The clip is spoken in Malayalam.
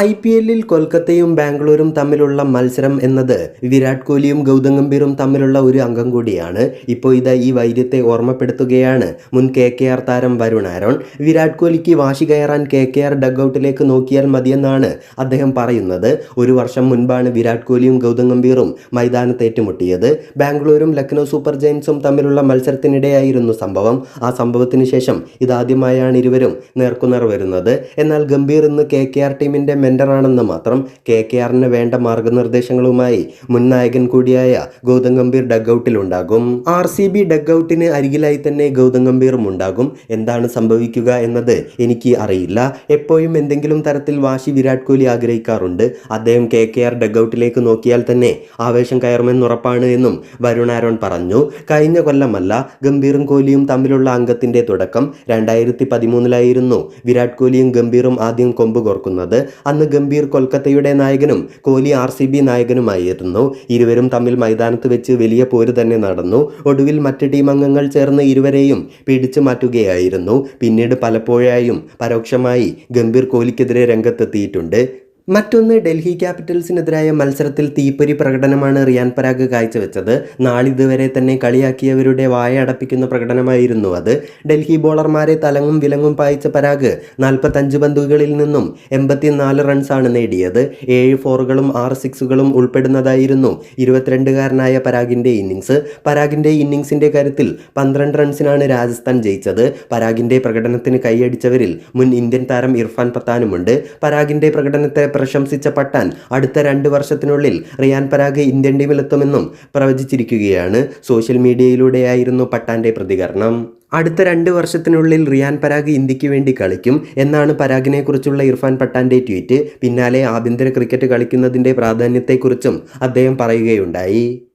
ഐ പി എല്ലിൽ കൊൽക്കത്തയും ബാംഗ്ലൂരും തമ്മിലുള്ള മത്സരം എന്നത് വിരാട് കോഹ്ലിയും ഗൗതം ഗംഭീറും തമ്മിലുള്ള ഒരു അംഗം കൂടിയാണ്. ഇപ്പോൾ ഇത് ഈ വൈദ്യത്തെ ഓർമ്മപ്പെടുത്തുകയാണ് മുൻ കെ കെ ആർ താരം വരുൺ ആരോൺ. വിരാട് കോഹ്ലിക്ക് വാശി കയറാൻ കെ കെ ആർ ഡഗ്ഔട്ടിലേക്ക് നോക്കിയാൽ മതിയെന്നാണ് അദ്ദേഹം പറയുന്നത്. ഒരു വർഷം മുൻപാണ് വിരാട് കോഹ്ലിയും ഗൗതം ഗംഭീറും മൈതാനത്ത് ഏറ്റുമുട്ടിയത്. ബാംഗ്ലൂരും ലക്നൗ സൂപ്പർ ജയൻസും തമ്മിലുള്ള മത്സരത്തിനിടെയായിരുന്നു സംഭവം. ആ സംഭവത്തിന് ശേഷം ഇതാദ്യമായാണ് ഇരുവരും നേർക്കുനേർ വരുന്നത്. എന്നാൽ ഗംഭീർ ഇന്ന് കെ കെ ആർ ടീമിന്റെ മെന്ററാണെന്ന് മാത്രം കെ കെ ആറിന് വേണ്ട മാർഗനിർദ്ദേശങ്ങളുമായി മുൻ നായകൻ കൂടിയായ ഗൗതം ഗംഭീർ ഡഗ് ഔട്ടിലുണ്ടാകും ആർ സി ബി ഡഗ്ഔട്ടിന് അരികിലായി തന്നെ ഗൗതം ഗംഭീറും ഉണ്ടാകും. എന്താണ് സംഭവിക്കുക എന്നത് എനിക്ക് അറിയില്ല. എപ്പോഴും എന്തെങ്കിലും തരത്തിൽ വാശി വിരാട് കോഹ്ലി ആഗ്രഹിക്കാറുണ്ട്. അദ്ദേഹം കെ കെ ആർ ഡഗ്ഔട്ടിലേക്ക് നോക്കിയാൽ തന്നെ ആവേശം കയറുമെന്ന് ഉറപ്പാണ് എന്നും വരുൺ ആരോൺ പറഞ്ഞു. കഴിഞ്ഞ കൊല്ലമല്ല ഗംഭീറും കോഹ്ലിയും തമ്മിലുള്ള അംഗത്തിന്റെ തുടക്കം രണ്ടായിരത്തി പതിമൂന്നിലായിരുന്നു വിരാട് കോഹ്ലിയും ഗംഭീറും ആദ്യം കൊമ്പ് കോർക്കുന്നത്. അന്ന് ഗംഭീർ കൊൽക്കത്തയുടെ നായകനും കോഹ്ലി ആർ സി ബി നായകനുമായിരുന്നു. ഇരുവരും തമ്മിൽ മൈതാനത്ത് വെച്ച് വലിയ പോര് തന്നെ നടന്നു. ഒടുവിൽ മറ്റ് ടീം അംഗങ്ങൾ ചേർന്ന് ഇരുവരെയും പിടിച്ചു മാറ്റുകയായിരുന്നു. പിന്നീട് പലപ്പോഴായും പരോക്ഷമായി ഗംഭീർ കോഹ്ലിക്കെതിരെ രംഗത്തെത്തിയിട്ടുണ്ട്. മറ്റൊന്ന് ഡൽഹി ക്യാപിറ്റൽസിനെതിരായ മത്സരത്തിൽ തീപ്പൊരി പ്രകടനമാണ് റിയാൻ പരാഗ് കാഴ്ചവെച്ചത്. നാളിതുവരെ തന്നെ കളിയാക്കിയവരുടെ വായ അടപ്പിക്കുന്ന പ്രകടനമായിരുന്നു അത്. ഡൽഹി ബോളർമാരെ തലങ്ങും വിലങ്ങും പായിച്ച പരാഗ് നാൽപ്പത്തഞ്ച് പന്തുകളിൽ നിന്നും എൺപത്തിനാല് റൺസാണ് നേടിയത്. ഏഴ് ഫോറുകളും ആറ് സിക്സുകളും ഉൾപ്പെടുന്നതായിരുന്നു ഇരുപത്തിരണ്ടുകാരനായ പരാഗിന്റെ ഇന്നിങ്സ് പരാഗിന്റെ ഇന്നിങ്സിന്റെ കാര്യത്തിൽ പന്ത്രണ്ട് റൺസിനാണ് രാജസ്ഥാൻ ജയിച്ചത്. പരാഗിന്റെ പ്രകടനത്തിന് കൈയടിച്ചവരിൽ മുൻ ഇന്ത്യൻ താരം ഇർഫാൻ പത്താനുമുണ്ട്. പരാഗിന്റെ പ്രകടനത്തെ പ്രശംസിച്ച പട്ടാൻ അടുത്ത രണ്ട് വർഷത്തിനുള്ളിൽ റിയാൻ പരാഗ് ഇന്ത്യൻ ടീമിലെത്തുമെന്നും പ്രവചിച്ചിരിക്കുകയാണ്. സോഷ്യൽ മീഡിയയിലൂടെയായിരുന്നു പട്ടാന്റെ പ്രതികരണം. അടുത്ത രണ്ട് വർഷത്തിനുള്ളിൽ റിയാൻ പരാഗ് ഇന്ത്യയ്ക്ക് വേണ്ടി കളിക്കും എന്നാണ് പരാഗിനെക്കുറിച്ചുള്ള ഇർഫാൻ പട്ടാന്റെ ട്വീറ്റ്. പിന്നാലെ ആഭ്യന്തര ക്രിക്കറ്റ് കളിക്കുന്നതിന്റെ പ്രാധാന്യത്തെക്കുറിച്ചും അദ്ദേഹം പറയുകയുണ്ടായി.